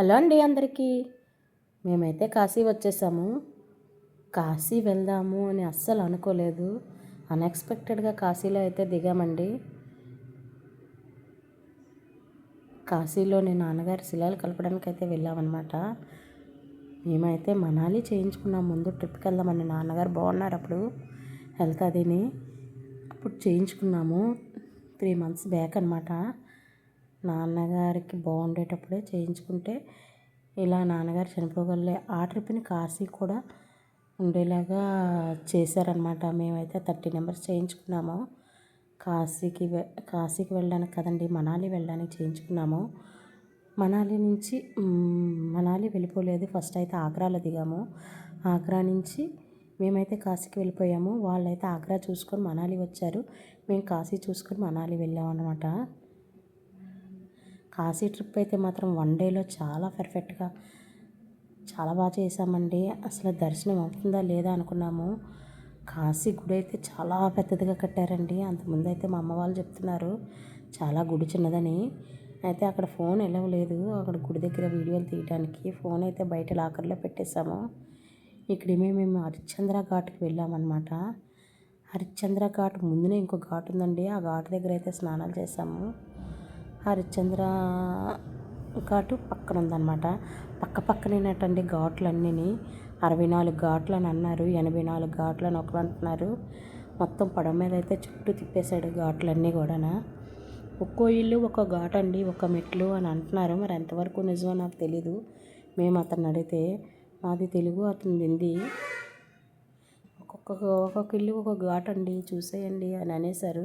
Hello అండి అందరికీ. మేమైతే కాశీ వచ్చేసాము. కాశీ వెళ్దాము అని అస్సలు అనుకోలేదు. అన్ఎక్స్పెక్టెడ్గా కాశీలో అయితే దిగామండి. కాశీలో నేను నాన్నగారి శిలాలు కలపడానికి అయితే వెళ్ళామన్నమాట. మేమైతే మనాలి చేయించుకున్నాం. ముందు ట్రిప్కి వెళ్దామని. నాన్నగారు బాగున్నారు అప్పుడు హెల్త్ అదిని. అప్పుడు చేయించుకున్నాము. త్రీ మంత్స్ బ్యాక్ అనమాట నాన్నగారికి బాగుండేటప్పుడే చేయించుకుంటే ఇలా నాన్నగారు చనిపోగలే ఆ ట్రిప్ని కాశీ కూడా ఉండేలాగా చేశారనమాట మేమైతే థర్టీ నెంబర్స్ చేయించుకున్నాము. కాశీకి వె కాశీకి వెళ్ళడానికి కదండి మనాలి వెళ్ళడానికి చేయించుకున్నాము. మనాలి నుంచి మనాలి వెళ్ళిపోలేదు. ఫస్ట్ అయితే ఆగ్రాలో దిగాము. ఆగ్రా నుంచి మేమైతే కాశీకి వెళ్ళిపోయాము. వాళ్ళైతే ఆగ్రా చూసుకొని మనాలి వచ్చారు. మేము కాశీ చూసుకొని మనాలి వెళ్ళామన్నమాట. కాశీ ట్రిప్ అయితే మాత్రం వన్ డేలో చాలా పర్ఫెక్ట్గా చాలా బాగా చేసామండి అసలు దర్శనం అవుతుందా లేదా అనుకున్నాము. కాశీ గుడి అయితే చాలా పెద్దదిగా కట్టారండి. అంతకుముందు అయితే మా అమ్మ వాళ్ళు చెప్తున్నారు చాలా గుడి చిన్నదని. అయితే అక్కడ ఫోన్ వెళ్ళవలేదు అక్కడ గుడి దగ్గర వీడియోలు తీయడానికి ఫోన్ అయితే బయట లాకర్లో పెట్టేశాము. ఇక్కడ మేము హరిశ్చంద్ర ఘాట్కి వెళ్ళామన్నమాట. హరిశ్చంద్ర ఘాట్ ముందునే ఇంకో ఘాట్ ఉందండి. ఆ ఘాట్ దగ్గర అయితే స్నానాలు చేసాము హరిశ్చంద్ర ఘాటు పక్కన ఉందన్నమాట. పక్క పక్కనేనటండి ఘాట్లన్నీ అరవై నాలుగు ఘాట్లు అని అన్నారు ఎనభై నాలుగు ఘాట్లు అని ఒకరు అంటున్నారు మొత్తం పడవ మీద అయితే చుట్టూ తిప్పేశాడు ఘాట్లన్నీ కూడా ఒక్కో ఇల్లు ఒక ఘాట్ అండి ఒక మెట్లు అని అంటున్నారు. మరి ఎంతవరకు నిజమో నాకు తెలీదు. మేము అతన్ని అడిగితే మాది తెలుగు అతను హిందీ. ఒక్కొక్క ఒక్కొక్క ఇల్లు ఒక ఘాట్ అండి చూసేయండి అని అనేసారు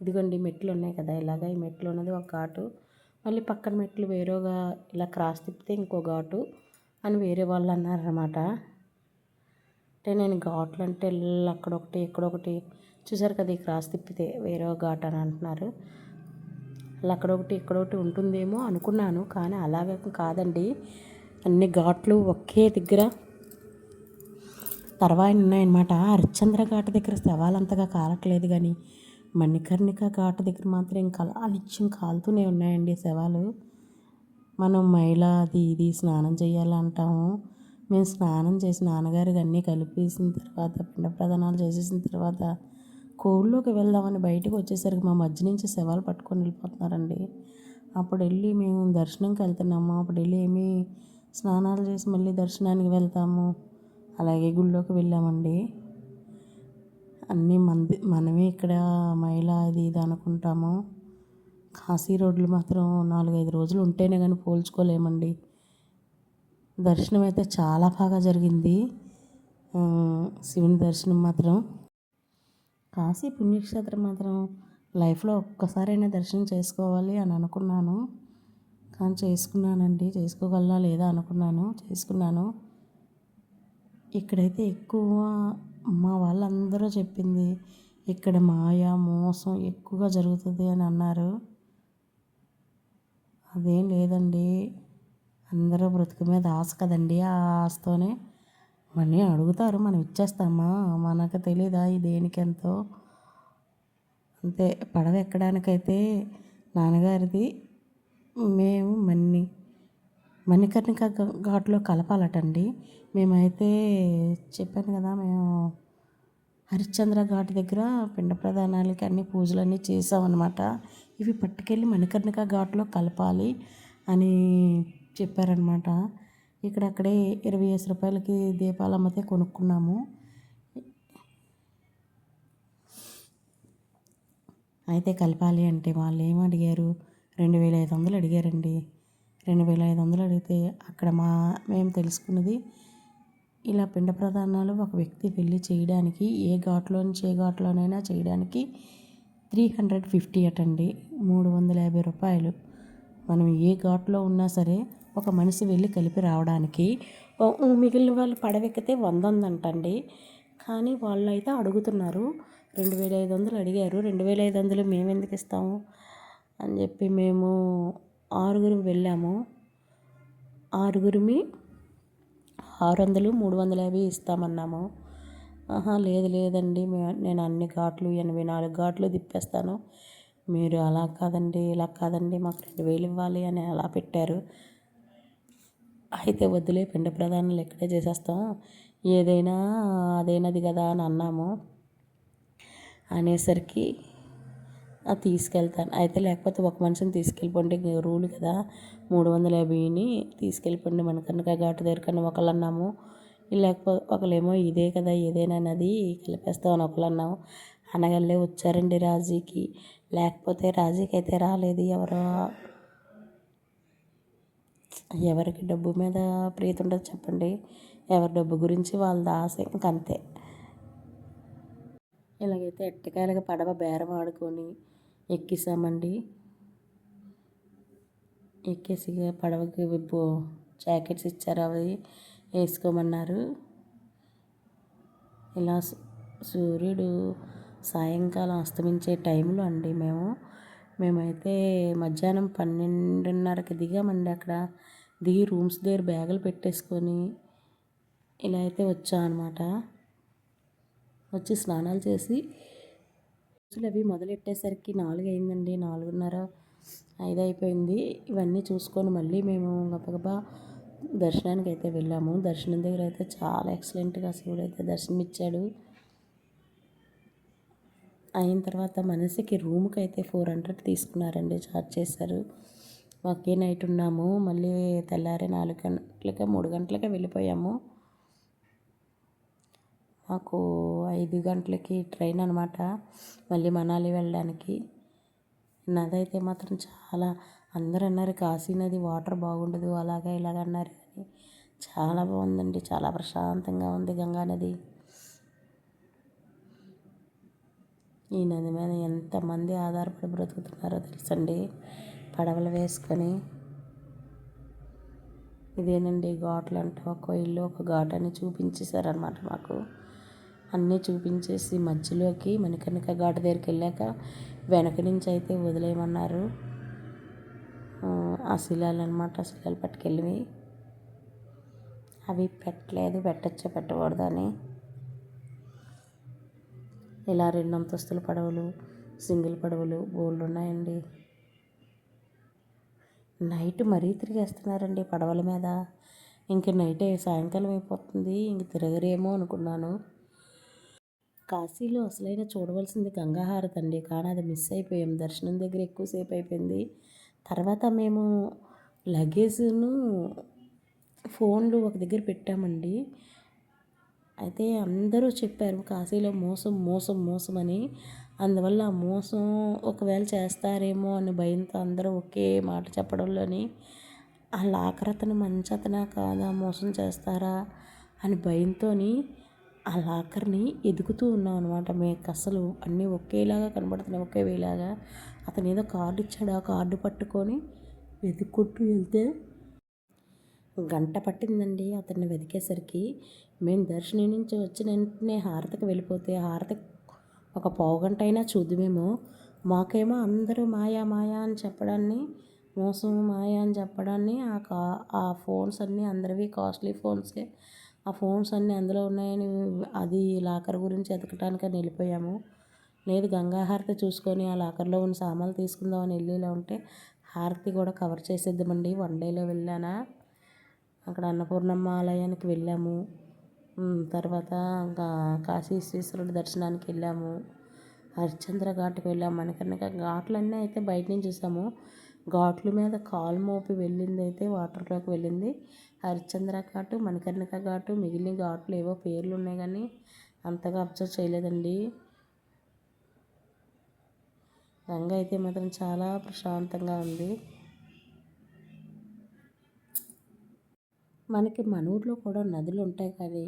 ఇదిగోండి మెట్లు ఉన్నాయి కదా ఇలాగ ఈ మెట్లు ఉన్నది ఒక ఘాటు. మళ్ళీ పక్కన మెట్లు వేరేగా ఇలా క్రాస్ తిప్పితే ఇంకో ఘాటు అని వేరే వాళ్ళు అన్నారనమాట అంటే నేను ఘాట్లు అంటే అక్కడొకటి ఇక్కడొకటి చూసారు కదా ఈ క్రాస్ తిప్పితే వేరే ఘాట్ అని అంటున్నారు. అలా అక్కడొకటి ఇక్కడొకటి ఉంటుందేమో అనుకున్నాను కానీ అలాగే కాదండి. అన్ని ఘాట్లు ఒకే దగ్గర తర్వాయి ఉన్నాయన్నమాట. హరిశ్చంద్ర ఘాట్ దగ్గర శవాలంతగా కాలట్లేదు కానీ మణికర్ణిక ఘాట్ దగ్గర మాత్రం ఇంకా అలా నిత్యం కాలుతూనే ఉన్నాయండి శవాలు. మనం మైల అది ఇది స్నానం చేయాలంటాము. మేము స్నానం చేసి నాన్నగారికి అన్నీ కలిపేసిన తర్వాత పిండ ప్రదానాలు చేసేసిన తర్వాత కోళ్ళలోకి వెళ్దామని బయటకు వచ్చేసరికి మా మధ్య నుంచి శవాలు పట్టుకొని వెళ్ళిపోతున్నారండి. అప్పుడు వెళ్ళి మేము దర్శనంకి వెళ్తున్నాము. అప్పుడు వెళ్ళి ఏమి స్నానాలు చేసి మళ్ళీ దర్శనానికి వెళ్తాము. అలాగే గుళ్ళోకి వెళ్ళామండి. అన్నీ మంది మనమే ఇక్కడ మైల అది ఇది అనుకుంటాము. కాశీ రోడ్లు మాత్రం నాలుగైదు రోజులు ఉంటేనే కానీ పోల్చుకోలేమండి. దర్శనం అయితే చాలా బాగా జరిగింది. శివుని దర్శనం మాత్రం. కాశీ పుణ్యక్షేత్రం మాత్రం లైఫ్లో ఒక్కసారైనా దర్శనం చేసుకోవాలి అని అనుకున్నాను. కానీ చేసుకున్నానండి. చేసుకోగలనా లేదా అనుకున్నాను. చేసుకున్నాను. ఇక్కడైతే ఎక్కువ మా వాళ్ళందరూ చెప్పింది ఇక్కడ మాయ మోసం ఎక్కువగా జరుగుతుంది అని అన్నారు. అదేం లేదండి అందరూ బ్రతుకు మీద ఆశ కదండి ఆ ఆశతోనే మనీ అడుగుతారు మనం ఇచ్చేస్తామా? మనకు తెలీదా దేనికి ఎంతో అంతే పడవ ఎక్కడానికైతే నాన్నగారిది మేము మన్ని మణికర్ణిక ఘాట్లో కలపాలటండి. మేమైతే చెప్పాను కదా మేము హరిశ్చంద్ర ఘాట్ దగ్గర పిండ ప్రధానాలకి అన్ని పూజలన్నీ చేసామన్నమాట ఇవి పట్టుకెళ్ళి మణికర్ణిక ఘాట్లో కలపాలి అని చెప్పారనమాట ఇక్కడ అక్కడే ఇరవై ఐదు రూపాయలకి దీపాలు అమ్మితే కొనుక్కున్నాము. అయితే కలపాలి అంటే వాళ్ళు ఏం అడిగారు? రెండు వేల ఐదు వందలు అడిగారండి. రెండు వేల ఐదు వందలు అడిగితే అక్కడ మా మేము తెలుసుకున్నది ఇలా పిండ ప్రధానాలు ఒక వ్యక్తి వెళ్ళి చేయడానికి ఏ ఘాట్లో నుంచి ఏ ఘాట్లోనైనా చేయడానికి త్రీ హండ్రెడ్ ఫిఫ్టీ అటండి. మూడు వందల యాభై రూపాయలు. మనం ఏ ఘాట్లో ఉన్నా సరే ఒక మనిషి వెళ్ళి కలిపి రావడానికి మిగిలిన వాళ్ళు పడవెక్కితే వంద ఉందంటండి కానీ వాళ్ళు అయితే అడుగుతున్నారు రెండు వేల ఐదు వందలు అడిగారు రెండు వేల ఐదు వందలు మేము ఎందుకు ఇస్తాము అని చెప్పి మేము ఆరుగురు వెళ్ళాము. ఆరుగురిమి ఆరు వందలు మూడు వందల యాభై ఇస్తామన్నాము. ఆహా లేదు లేదండి. నేను అన్ని ఘాట్లు ఎనభై నాలుగు ఘాట్లు తిప్పేస్తాను. మీరు అలా కాదండి ఇలా కాదండి మాకు రెండు వేలు ఇవ్వాలి అని అలా పెట్టారు. అయితే వద్దులే పిండ ప్రధానాలు ఇక్కడే చేసేస్తాం. ఏదైనా అదైనది కదా అని అన్నాము. అనేసరికి తీసుకెళ్తాను. అయితే లేకపోతే ఒక మనిషిని తీసుకెళ్ళిపోండి రూల్ కదా. మూడు వందల యాభైని తీసుకెళ్ళిపోండి మన కనుక ఘాటు దగ్గరకన్నా ఒకళ్ళు అన్నాము లేకపోతే ఒకళ్ళేమో ఇదే కదా ఏదైనా కలిపేస్తామని అని ఒకళ్ళు అన్నాము అనగల్లే వచ్చారండి రాజీకి. లేకపోతే రాజీకి అయితే రాలేదు ఎవరో. ఎవరికి డబ్బు మీద ప్రీతి ఉండదు చెప్పండి. ఎవరి డబ్బు గురించి వాళ్ళది ఆశ ఇంకంతే. ఇలాగైతే ఎట్టకాయలుగా పడవ బేరం ఆడుకొని ఎక్కిసామండి. ఎక్కేసి పడవకి జాకెట్స్ ఇచ్చారు అవి వేసుకోమన్నారు. ఇలా సూర్యుడు సాయంకాలం అస్తమించే టైంలో అండి మేము. మేమైతే మధ్యాహ్నం పన్నెండున్నరకి దిగామండి అక్కడ. దిగి రూమ్స్ దగ్గర బ్యాగులు పెట్టేసుకొని ఇలా అయితే వచ్చాం అనమాట వచ్చి స్నానాలు చేసి అవి మొదలెట్టేసరికి నాలుగు అయిందండి నాలుగున్నర ఐదు అయిపోయింది ఇవన్నీ చూసుకొని మళ్ళీ మేము గబగబా దర్శనానికి అయితే వెళ్ళాము. దర్శనం దగ్గర అయితే చాలా ఎక్సలెంట్గా శివుడు అయితే దర్శనం ఇచ్చాడు అయిన తర్వాత మనిషికి రూమ్కి అయితే ఫోర్ హండ్రెడ్ తీసుకున్నారండి చార్జ్ చేశారు. ఒకే నైట్ ఉన్నాము. మళ్ళీ తెల్లారి నాలుగు గంటలకి మూడు గంటలకే వెళ్ళిపోయాము. మాకు ఐదు గంటలకి ట్రైన్ అనమాట మళ్ళీ మనాలి వెళ్ళడానికి. నది అయితే మాత్రం చాలా అందరు అన్నారు కాశీ నది వాటర్ బాగుండదు అలాగా ఇలాగ అన్నారు కానీ చాలా బాగుందండి. చాలా ప్రశాంతంగా ఉంది గంగా నది. ఈ నది మీద ఎంతమంది ఆధారపడి బ్రతుకుతున్నారో తెలుసండి. పడవలు వేసుకొని. ఇదేనండి ఘాట్లు అంటే ఒక ఇల్లు ఒక ఘాట్ అని చూపించేశారనమాట మాకు. అన్నీ చూపించేసి మధ్యలోకి మణికర్ణిక ఘాట్ దగ్గరికి వెళ్ళాక వెనక నుంచి అయితే వదిలేయమన్నారు. ఆ శిలాలు అనమాట శిలాలు పట్టుకెళ్ళి అవి పెట్టలేదు పెట్టచ్చా పెట్టకూడదని ఇలా రెండు అంతస్తుల పడవలు సింగిల్ పడవలు బోల్డ్ ఉన్నాయండి. నైట్ మరీ తిరిగేస్తున్నారండి పడవల మీద. ఇంక నైట్ సాయంకాలం అయిపోతుంది ఇంక తిరగరేమో అనుకున్నాను. కాశీలో అసలైన చూడవలసింది గంగాహారతి అండి. కానీ అది మిస్ అయిపోయాం. దర్శనం దగ్గర ఎక్కువసేపు అయిపోయింది. తర్వాత మేము లగేజ్ను ఫోన్లు ఒక దగ్గర పెట్టామండి. అయితే అందరూ చెప్పారు కాశీలో మోసం మోసం మోసం అని. అందువల్ల ఆ మోసం ఒకవేళ చేస్తారేమో అని భయంతో అందరూ ఒకే మాట చెప్పడంలోని ఆ లాకర్ మంచి అతనా కాదా? మోసం చేస్తారా? అని భయంతో ఆ లాకర్ని ఎదుగుతూ ఉన్నాం అనమాట మేము అసలు అన్నీ ఒకేలాగా కనబడుతున్నాయి ఒకే వేలాగా. అతను ఏదో కార్డు ఇచ్చాడు ఆ కార్డు పట్టుకొని వెతుక్కుంటూ వెళ్తే గంట పట్టిందండి అతన్ని వెతికేసరికి. మేము దర్శనం నుంచి వచ్చిన వెంటనే హారతికి వెళ్ళిపోతే హారతి ఒక పావుగంట అయినా చూద్దుమేమో. మాకేమో అందరూ మాయా మాయా అని చెప్పడాన్ని మోసం మాయా అని చెప్పడాన్ని ఆ కా ఆ ఫోన్స్ అన్నీ అందరివి కాస్ట్లీ ఫోన్సే. ఆ ఫోన్స్ అన్నీ అందులో ఉన్నాయని అది లాకర్ గురించి ఎతకటానికి వెళ్ళిపోయాము. లేదు గంగా హారతి చూసుకొని ఆ లాకర్లో ఉన్న సామాన్లు తీసుకుందామని వెళ్ళేలా ఉంటే హారతి కూడా కవర్ చేసేద్దామండి. వన్ డేలో వెళ్ళానా? అక్కడ అన్నపూర్ణమ్మ ఆలయానికి వెళ్ళాము. తర్వాత ఇంకా కాశీ విశ్వేశ్వరుడు దర్శనానికి వెళ్ళాము. హరిశ్చంద్ర ఘాట్కి వెళ్ళాము. మణికర్ణిక ఘాట్లన్నీ అయితే బయట నుంచి చూసాము. ఘాట్ల మీద కాలు మోపి వెళ్ళింది అయితే వాటర్లోకి వెళ్ళింది. హరిశ్చంద్ర ఘాటు మణికర్ణిక ఘాటు మిగిలిన ఘాట్లు ఏవో పేర్లు ఉన్నాయి కానీ అంతగా అబ్జర్వ్ చేయలేదండి. గంగ అయితే మాత్రం చాలా ప్రశాంతంగా ఉంది. మనకి మన ఊర్లో కూడా నదులు ఉంటాయి కానీ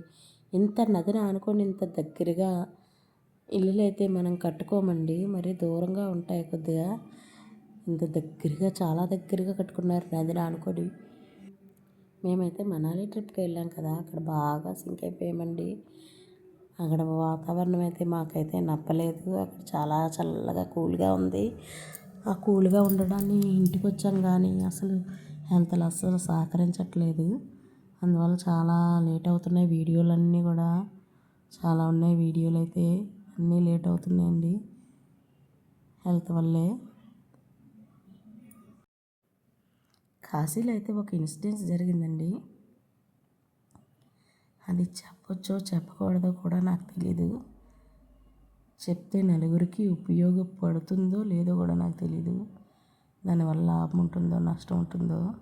ఇంత నదిని ఆనుకొని ఇంత దగ్గరగా ఇల్లులు అయితే మనం కట్టుకోమండి. మరి దూరంగా ఉంటాయి కొద్దిగా. ఇంత దగ్గరగా చాలా దగ్గరగా కట్టుకున్నారు నదిని అనుకొని మేమైతే మనాలి ట్రిప్కి వెళ్ళాం కదా అక్కడ బాగా సింక్ అయిపోయామండి. అక్కడ వాతావరణం అయితే మాకైతే నప్పలేదు అక్కడ చాలా చల్లగా కూల్గా ఉంది. ఆ కూల్గా ఉండడాన్ని ఇంటికి వచ్చాం కానీ అసలు హెల్త్లు అస్సలు సహకరించట్లేదు. అందువల్ల చాలా లేట్ అవుతున్నాయి వీడియోలు అన్నీ కూడా. చాలా ఉన్నాయి వీడియోలు అయితే అన్నీ లేట్ అవుతున్నాయండి హెల్త్ వల్లే. కాశీలో అయితే ఒక ఇన్సిడెంట్ జరిగిందండి. అది చెప్పొచ్చో చెప్పకూడదో కూడా నాకు తెలీదు. చెప్తే నలుగురికి ఉపయోగపడుతుందో లేదో కూడా నాకు తెలీదు. దానివల్ల లాభం ఉంటుందో నష్టం ఉంటుందో?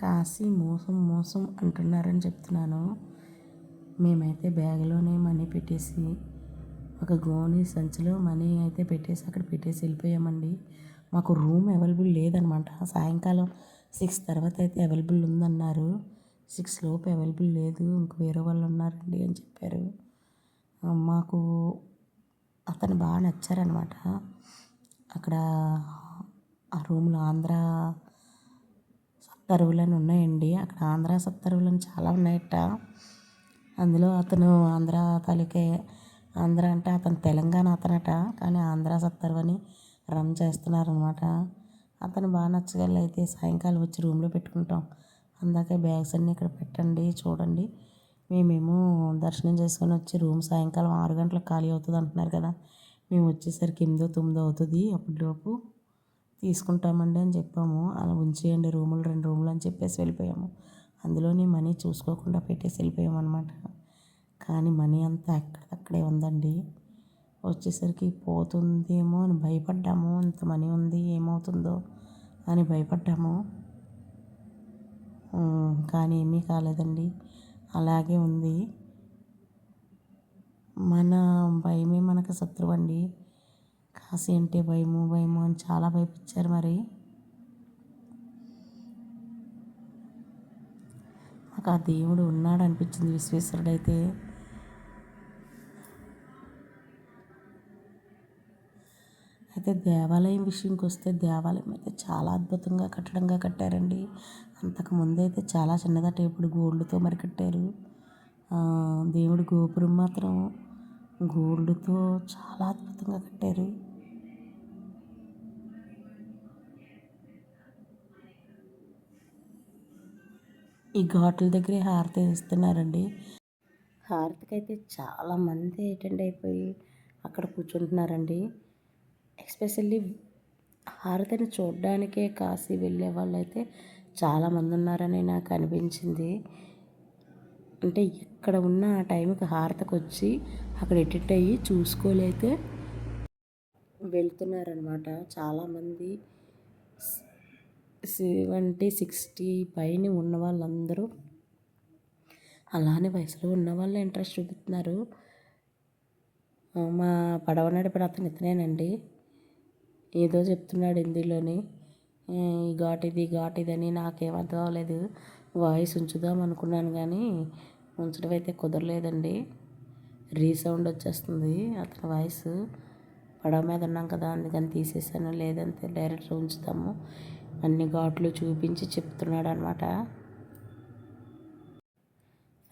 కాశీ మోసం మోసం అంటున్నారని చెప్తున్నాను. మేమైతే బ్యాగ్లోనే మనీ పెట్టేసి ఒక గోని సంచిలో మనీ అయితే పెట్టేసి అక్కడ పెట్టేసి వెళ్ళిపోయామండి. మాకు రూమ్ అవైలబుల్ లేదనమాట. సాయంకాలం సిక్స్ తర్వాత అయితే అవైలబుల్ ఉందన్నారు. సిక్స్ లోపు అవైలబుల్ లేదు. ఇంక వేరే వాళ్ళు ఉన్నారండి అని చెప్పారు. మాకు అతను బాగా నచ్చారనమాట. అక్కడ ఆ రూమ్లో ఆంధ్ర అని ఉన్నాయండి. అక్కడ ఆంధ్ర సత్తరువులని చాలా ఉన్నాయట. అందులో అతను ఆంధ్ర తాలూకే ఆంధ్ర అంటే అతను తెలంగాణ అతనట కానీ ఆంధ్ర సత్తర్వని అని రన్ చేస్తున్నారనమాట అతను బాగా నచ్చగల అయితే సాయంకాలం వచ్చి రూమ్లో పెట్టుకుంటాం. అందాకే బ్యాగ్స్ అన్నీ ఇక్కడ పెట్టండి చూడండి. మేమేమో దర్శనం చేసుకొని వచ్చి రూమ్ సాయంకాలం ఆరు గంటలకు ఖాళీ అవుతుంది అంటున్నారు కదా. మేము వచ్చేసరికి ఎనిమిదో తొమ్మిదో అవుతుంది. అప్పటిలోపు తీసుకుంటామండి అని చెప్పాము. అలా ఉంచేయండి రూములు రెండు రూములు అని చెప్పేసి వెళ్ళిపోయాము. అందులోని మనీ చూసుకోకుండా పెట్టేసి వెళ్ళిపోయాము అనమాట కానీ మనీ అంతా ఎక్కడక్కడే ఉందండి. వచ్చేసరికి పోతుందేమో అని భయపడ్డాము. ఇంత మనీ ఉంది ఏమవుతుందో అని భయపడ్డాము. కానీ ఏమీ కాలేదండి. అలాగే ఉంది. మన భయమే మనకు శత్రువు అండి కాశీ అంటే భయము భయము అని చాలా భయపించారు మరి. మాకు ఆ దేవుడు ఉన్నాడు అనిపించింది విశ్వేశ్వరుడు అయితే అయితే దేవాలయం విషయంకి వస్తే దేవాలయం అయితే చాలా అద్భుతంగా కట్టడంగా కట్టారండి. అంతకు అయితే చాలా చిన్నదట ఇప్పుడు గోల్డ్తో మరి కట్టారు దేవుడి గోపురం మాత్రం గోల్డ్తో చాలా అద్భుతంగా కట్టారు. ఈ ఘాట్ల దగ్గరే హారతి ఇస్తున్నారండి హారతికి అయితే చాలామంది అటెండ్ అయిపోయి అక్కడ కూర్చుంటున్నారండి. ఎస్పెషల్లీ హారతిని చూడడానికే కాశీ వెళ్ళే వాళ్ళైతే చాలామంది ఉన్నారని నాకు అనిపించింది. అంటే ఇక్కడ ఉన్న ఆ టైంకి హారతకు వచ్చి అక్కడ ఎడిట్ అయ్యి చూసుకోలేతే వెళ్తున్నారనమాట. చాలామంది సెవెంటీ సిక్స్టీ పైన ఉన్న వాళ్ళందరూ అలానే వయసులో ఉన్న వాళ్ళు ఇంట్రెస్ట్ చూపుతున్నారు మా పడవ నడిపిన అతను ఇతనేనండి. ఏదో చెప్తున్నాడు హిందీలోని ఈ ఘాట్ ఇది ఘాట్ అవ్వలేదు. వాయిస్ ఉంచుదాం అనుకున్నాను కానీ ఉంచడం అయితే కుదరలేదండి. రీసౌండ్ వచ్చేస్తుంది అతని వాయిస్. పడవ మీద ఉన్నాం కదా అందుకని తీసేసాను. లేదంటే డైరెక్ట్ ఉంచుతాము. అన్ని ఘాట్లు చూపించి చెప్తున్నాడు అనమాట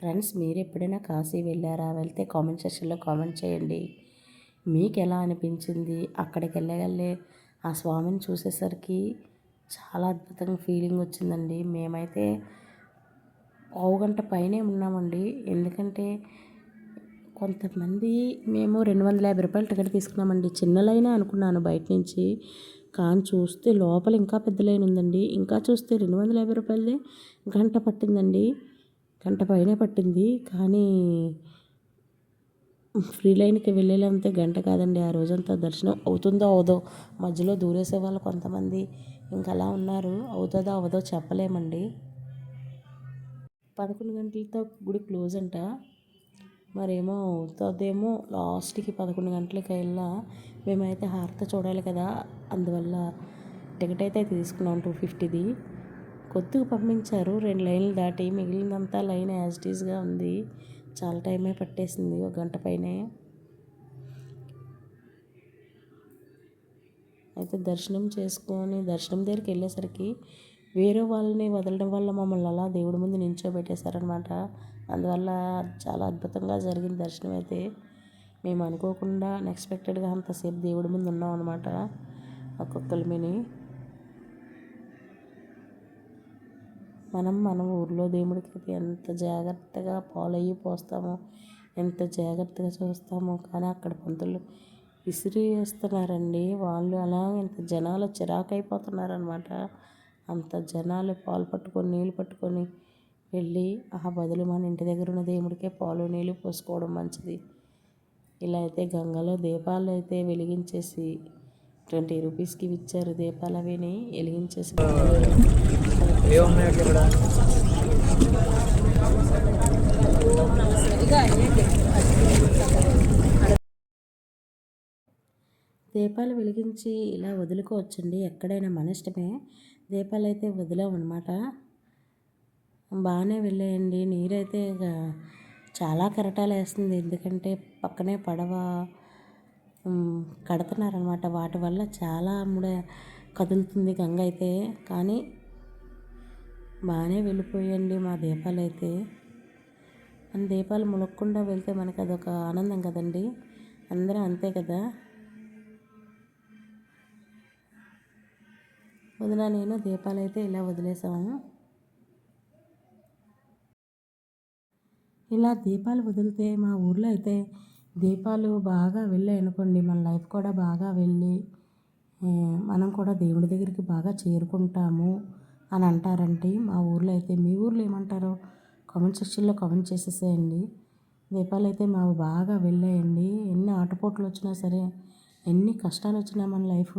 ఫ్రెండ్స్ మీరు ఎప్పుడైనా కాశీ వెళ్ళారా? వెళ్తే కామెంట్ సెక్షన్లో కామెంట్ చేయండి. మీకు ఎలా అనిపించింది? అక్కడికి వెళ్ళగలే ఆ స్వామిని చూసేసరికి చాలా అద్భుతంగా ఫీలింగ్ వచ్చిందండి. మేమైతే పావు గంట పైనే ఉన్నామండి. ఎందుకంటే కొంతమంది మేము రెండు వందల యాభై రూపాయలు టికెట్ తీసుకున్నామండి. చిన్న లైనే అనుకున్నాను బయట నుంచి కానీ చూస్తే లోపల ఇంకా పెద్ద లైన్ ఉందండి. ఇంకా చూస్తే రెండు వందల యాభై రూపాయలదే గంట పట్టిందండి. గంట పైనే పట్టింది. కానీ ఫ్రీ లైన్కి వెళ్ళేలంతే గంట కాదండి. ఆ రోజంతా దర్శనం అవుతుందో అవదో మధ్యలో దూరేసే వాళ్ళు కొంతమంది ఇంకా అలా ఉన్నారు. అవుతుందో అవదో చెప్పలేమండి. పదకొండు గంటలతో గుడి క్లోజ్ అంట. మరేమో అవుతుందేమో లాస్ట్కి పదకొండు గంటలకి వెళ్ళా మేమైతే హారత చూడాలి కదా. అందువల్ల టికెట్ అయితే తీసుకున్నాం టూ ఫిఫ్టీది. కొద్దిగా పంపించారు. రెండు లైన్లు దాటి మిగిలినంతా లైన్ యాజ్ టీజ్గా ఉంది. చాలా టైమే పట్టేసింది ఒక గంట పైనే. అయితే దర్శనం చేసుకొని దర్శనం దగ్గరికి వెళ్ళేసరికి వేరే వాళ్ళని వదలడం వల్ల మమ్మల్ని అలా దేవుడి ముందు నించోబెట్టేశారనమాట అందువల్ల చాలా అద్భుతంగా జరిగింది దర్శనం అయితే. మేము అనుకోకుండా అన్ఎక్స్పెక్టెడ్గా అంతసేపు దేవుడి ముందు ఉన్నాం అనమాట ఒక్కొక్కరిమిని మనం మన ఊర్లో దేవుడికి ఎంత జాగ్రత్తగా పాలయ్యి పోస్తామో ఎంత జాగ్రత్తగా చూస్తామో. కానీ అక్కడ పంతులు విసిరి వేస్తున్నారండి వాళ్ళు అలా ఇంత జనాలు చిరాకైపోతున్నారనమాట అంత జనాలు పాలు పట్టుకొని నీళ్ళు పట్టుకొని వెళ్ళి ఆ బదులు మన ఇంటి దగ్గర ఉన్న దేవుడికే పాలు నీళ్ళు పోసుకోవడం మంచిది. ఇలా అయితే గంగలో దీపాలు అయితే వెలిగించేసి ట్వంటీ రూపీస్కి ఇచ్చారు దీపాలు అవిని వెలిగించేసి దీపాలు వెలిగించి ఇలా వదులుకోవచ్చండి ఎక్కడైనా మన ఇష్టమే. దీపాలు అయితే వదిలేమన్నమాట బాగానే వెళ్ళేయండి. నీరైతే ఇక చాలా కరటాలు వేస్తుంది. ఎందుకంటే పక్కనే పడవ కడుతున్నారనమాట వాటి వల్ల చాలా ముడ కదులుతుంది గంగ అయితే. కానీ బాగానే వెళ్ళిపోయండి మా దీపాలు అయితే మన దీపాలు ములక్కుండా వెళ్తే మనకు అదొక ఆనందం కదండి. అందరం అంతే కదా. వదిన నేను దీపాలు అయితే ఇలా వదిలేసాము. ఇలా దీపాలు వదిలితే మా ఊర్లో అయితే దీపాలు బాగా వెళ్ళాయి అనుకోండి. మన లైఫ్ కూడా బాగా వెళ్ళి మనం కూడా దేవుడి దగ్గరికి బాగా చేరుకుంటాము. అని అంటారండి మా ఊర్లో అయితే మీ ఊర్లో ఏమంటారో? కామెంట్ సెక్షన్లో కామెంట్ చేసేసేయండి. దీపాలు అయితే మాకు బాగా వెళ్ళాయండి. ఎన్ని ఆటపోట్లు వచ్చినా సరే ఎన్ని కష్టాలు వచ్చినా మన లైఫ్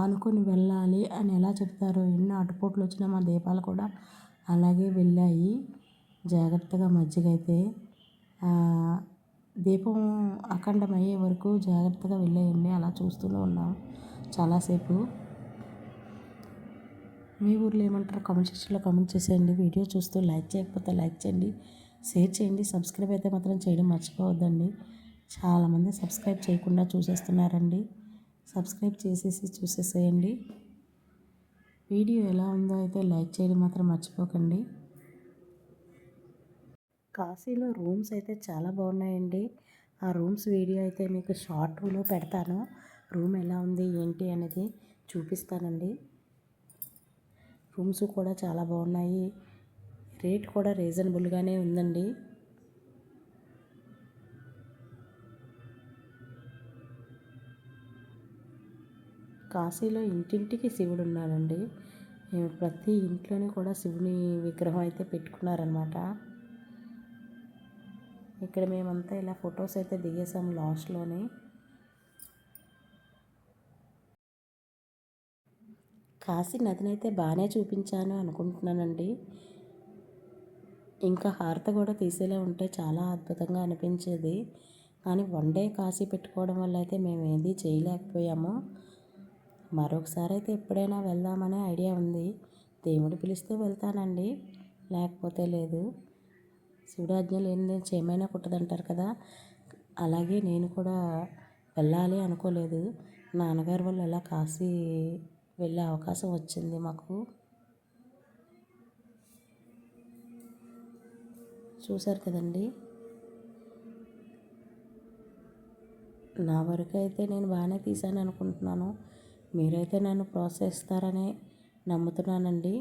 ఆనుకొని వెళ్ళాలి అని ఎలా చెప్తారో ఎన్ని ఆటపోట్లు వచ్చినా మా దీపాలు కూడా అలాగే వెళ్ళాయి. జాగ్రత్తగా మజ్జిగ అయితే దీపం అఖండమయ్యే వరకు జాగ్రత్తగా వెళ్ళేయండి. అలా చూస్తూనే ఉన్నాం. చాలాసేపు మీ ఊర్లో ఏమంటారు కామెంట్ సెక్షన్లో కామెంట్ చేసేయండి. వీడియో చూస్తూ లైక్ చేయకపోతే లైక్ చేయండి. షేర్ చేయండి. సబ్స్క్రైబ్ అయితే మాత్రం చేయడం మర్చిపోవద్దండి. చాలామంది సబ్స్క్రైబ్ చేయకుండా చూసేస్తున్నారండి. సబ్స్క్రైబ్ చేసేసి చూసేసేయండి. వీడియో ఎలా ఉందో అయితే లైక్ చేయడం మాత్రం మర్చిపోకండి. కాశీలో రూమ్స్ అయితే చాలా బాగున్నాయండి. ఆ రూమ్స్ వీడియో అయితే మీకు షార్ట్లో పెడతాను. రూమ్ ఎలా ఉంది ఏంటి అనేది చూపిస్తానండి. రూమ్స్ కూడా చాలా బాగున్నాయి. రేట్ కూడా రీజనబుల్గానే ఉందండి. కాశీలో ఇంటింటికి శివుడు ఉన్నాడండి. ప్రతి ఇంట్లోనే కూడా శివుని విగ్రహం అయితే పెట్టుకున్నారనమాట ఇక్కడ మేమంతా ఇలా ఫొటోస్ అయితే దిగేసాం లాస్ట్లోనే. కాశీ నదిని అయితే బాగానే చూపించాను అనుకుంటున్నానండి. ఇంకా హారత కూడా తీసేలా ఉంటే చాలా అద్భుతంగా అనిపించేది. కానీ వన్ డే కాశీ పెట్టుకోవడం వల్ల అయితే మేము ఏది చేయలేకపోయాము. మరొకసారి అయితే ఎప్పుడైనా వెళ్దామనే ఐడియా ఉంది. దేవుడు పిలిస్తే వెళ్తానండి. లేకపోతే లేదు. శివుడాజ్ఞలు ఏంది చేయమైనా కుట్టదంటారు కదా. అలాగే నేను కూడా వెళ్ళాలి అనుకోలేదు. నాన్నగారు వాళ్ళు ఎలా కాశీ వెళ్ళే అవకాశం వచ్చింది మాకు. చూశారు కదండి. నా వరకు అయితే నేను బాగానే తీసాను అనుకుంటున్నాను. మీరైతే నన్ను ప్రోత్సహిస్తారని నమ్ముతున్నానండి.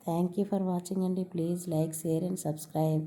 థ్యాంక్ యూ ఫర్ వాచింగ్ అండి. Please like share and subscribe.